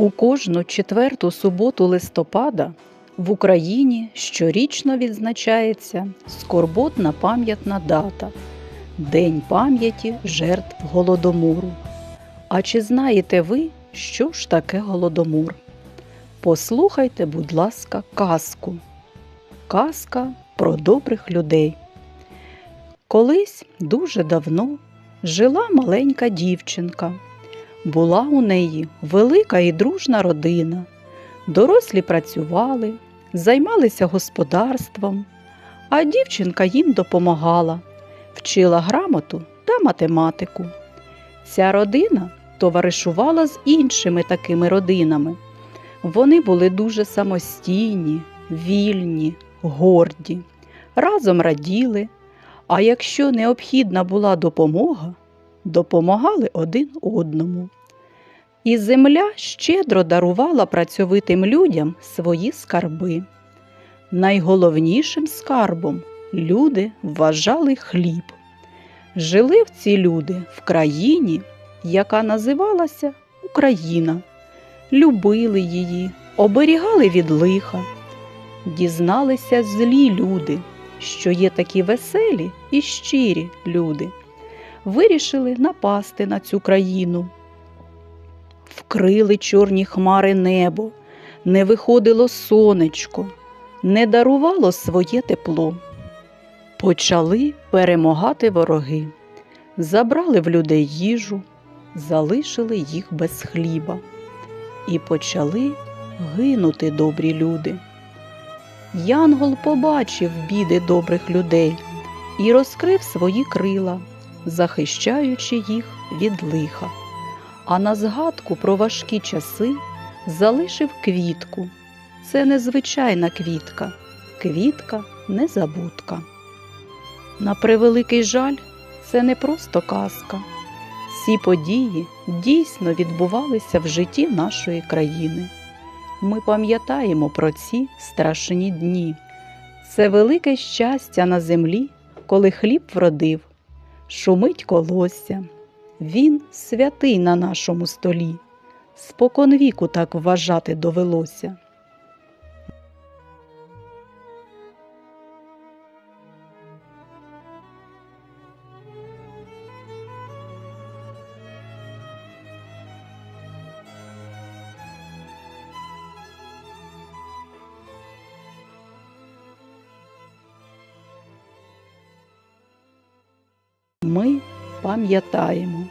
У кожну четверту суботу листопада в Україні щорічно відзначається скорботна пам'ятна дата День пам'яті жертв Голодомору. А чи знаєте ви, що ж таке Голодомор? Послухайте, будь ласка, казку. Казка про добрих людей. Колись дуже давно жила маленька дівчинка. Була у неї велика і дружна родина. Дорослі працювали, займалися господарством, а дівчинка їм допомагала, вчила грамоту та математику. Ця родина товаришувала з іншими такими родинами. Вони були дуже самостійні, вільні, горді, разом раділи, а якщо необхідна була допомога, допомагали один одному. І земля щедро дарувала працьовитим людям свої скарби. Найголовнішим скарбом люди вважали хліб. Жили в ці люди в країні, яка називалася Україна, любили її, оберігали від лиха. Дізналися злі люди, що є такі веселі і щирі люди вирішили напасти на цю країну. Вкрили чорні хмари небо, не виходило сонечко, не дарувало своє тепло. Почали перемагати вороги, забрали в людей їжу, залишили їх без хліба. І почали гинути добрі люди. Янгол побачив біди добрих людей і розкрив свої крила захищаючи їх від лиха. А на згадку про важкі часи залишив квітку. Це незвичайна квітка, квітка незабудка. На превеликий жаль, це не просто казка. Ці події дійсно відбувалися в житті нашої країни. Ми пам'ятаємо про ці страшні дні. Це велике щастя на землі, коли хліб вродив, шумить колосся. Він святий на нашому столі. Споконвіку так вважати довелося. Ми пам'ятаємо.